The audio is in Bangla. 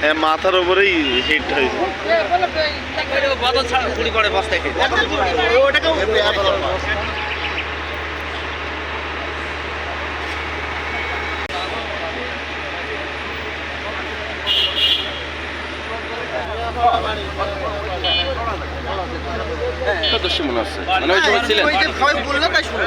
হ্যাঁ মাথার উপরেই হিট হয়েছে। সদস্য মনে হচ্ছে। মানে ওই সময় ছিলেন বলল তাই শুনে